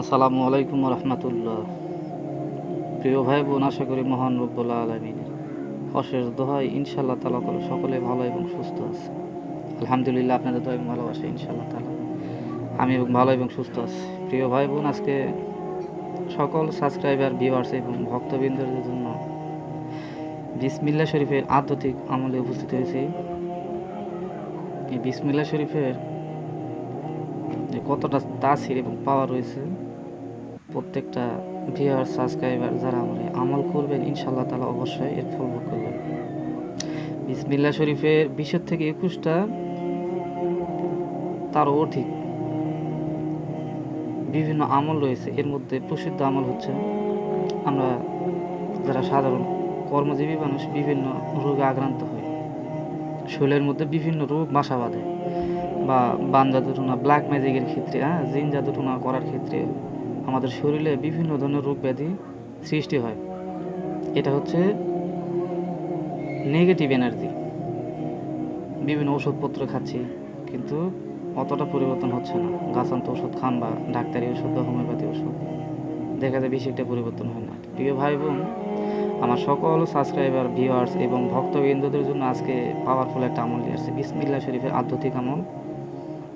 আসসালামু আলাইকুম রহমতুল্লাহ প্রিয় ভাই বোন, আশা করি মহান রব্বুল্লাহ আলমিনের অশেষ দোহাই ইনশাল্লাহ তালা সকলে ভালো এবং সুস্থ আছে। আলহামদুলিল্লাহ, আপনাদের দোয়া এবং ভালোবাসে ইনশাল্লাহ তালা আমি ভালো এবং সুস্থ আছি। প্রিয় ভাই বোন, আজকে সকল সাবস্ক্রাইবার ভিউয়ার্স এবং ভক্তবৃন্দের জন্য বিসমিল্লা শরীফের আধ্যাত্মিক আমলে উপস্থিত হয়েছি। এই বিসমিল্লা শরীফের কতটা তাসির এবং পাওয়ার রয়েছে প্রত্যেকটা ভিউয়ার সাবস্ক্রাইবার যারা আমার আমল করবেন ইনশাল্লাহ তালা অবশ্যই এর ফল ভোগ করবেন। বিসমিল্লা শরীফের বিশের থেকে একুশটা, তারও অধিক। বিভিন্ন আমল রয়েছে, এর মধ্যে প্রসিদ্ধ আমল হচ্ছে, আমরা যারা সাধারণ কর্মজীবী মানুষ, বিভিন্ন রোগে আক্রান্ত হয় শরীরের মধ্যে বিভিন্ন রোগ, বাসা বাঁধে বা বান জাদুটনা ব্ল্যাক ম্যাজিকের ক্ষেত্রে হ্যাঁ জিন জাদুটনা করার ক্ষেত্রে আমাদের শরীরে বিভিন্ন ধরনের রোগ ব্যাধি সৃষ্টি হয়। এটা হচ্ছে নেগেটিভ এনার্জি বিভিন্ন ওষুধপত্র খাচ্ছি, কিন্তু অতটা পরিবর্তন হচ্ছে না। গাছান্ত ওষুধ খান বা ডাক্তারি ওষুধ বা হোমিওপ্যাথি ওষুধ। দেখা যায় বেশি একটা পরিবর্তন হয় না। প্রিয় ভাই বোন, আমার সকল সাবস্ক্রাইবার ভিউয়ার্স এবং ভক্তবৃন্দদের জন্য আজকে পাওয়ারফুল একটা আমল নিয়ে আসছে। বিসমিল্লা শরীফের আধ্যাত্মিক আমল।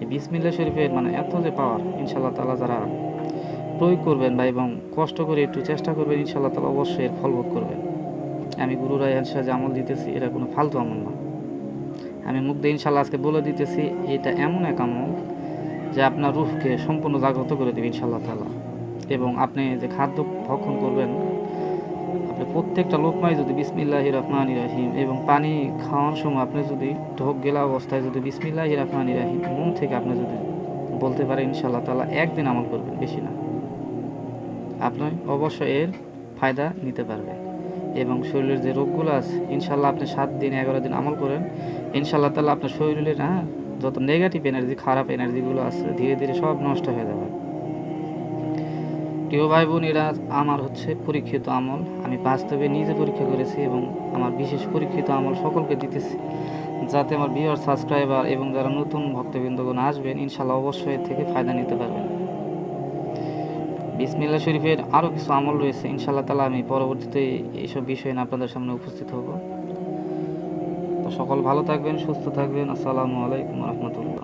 এই বিসমিল্লা শরীফের মানে এত যে পাওয়ার ইনশাল্লাহ তালা যারা প্রয়োগ করবেন বা এবং কষ্ট করে একটু চেষ্টা করবেন ইনশাল্লাহ তালা অবশ্যই এর ফল ভোগ করবেন। আমি গুরু রায় যে আমল দিতেছি, এটা কোনো ফালতু আমল না। আমি মুখ দিয়ে ইনশাল্লাহ আজকে বলে দিতেছি, এটা এমন এক আমল যে আপনার রূপকে সম্পূর্ণ জাগ্রত করে দেবে ইনশাল্লাহ তালা এবং আপনি যে খাদ্য ভক্ষণ করবেন, আপনি প্রত্যেকটা লোকমাই যদি বিসমিল্লাহ রহমান রাহিম, এবং পানি খাওয়ার সময় আপনি যদি ঢোক গেলা অবস্থায় যদি বিসমিল্লাহ রহমান রাহিম, মন থেকে আপনি যদি বলতে পারেন ইনশাল্লাহ তালা একদিন আমল করবেন, বেশি না। আপনি অবশ্যই এর ফায়দা নিতে পারবে। এবং শরীরের যে রোগগুলো আছে ইনশাল্লাহ আপনি সাত দিন, এগারো দিন আমল করেন ইনশাল্লাহ তালা আপনার শরীরের হ্যাঁ যত নেগেটিভ এনার্জি খারাপ এনার্জিগুলো আছে, ধীরে ধীরে সব নষ্ট হয়ে যাবে। প্রিয় ভাই বোন এরা আমার হচ্ছে পরীক্ষিত আমল। আমি বাস্তবে নিজে পরীক্ষা করেছি এবং আমার বিশেষ পরীক্ষিত আমল সকলকে দিতেছি। যাতে আমার বিয়ার সাবস্ক্রাইবার এবং যারা নতুন ভক্তবৃন্দগণ আসবেন ইনশাল্লাহ অবশ্যই থেকে ফায়দা নিতে পারবেন। বিসমিল্লা শরীফের আরও কিছু আমল রয়েছে ইনশাল্লাহ তালা আমি পরবর্তীতে এইসব বিষয় নিয়ে আপনাদের সামনে উপস্থিত হব। তো সকল ভালো থাকবেন, সুস্থ থাকবেন, আসসালামু আলাইকুম রহমতুল্লাহ।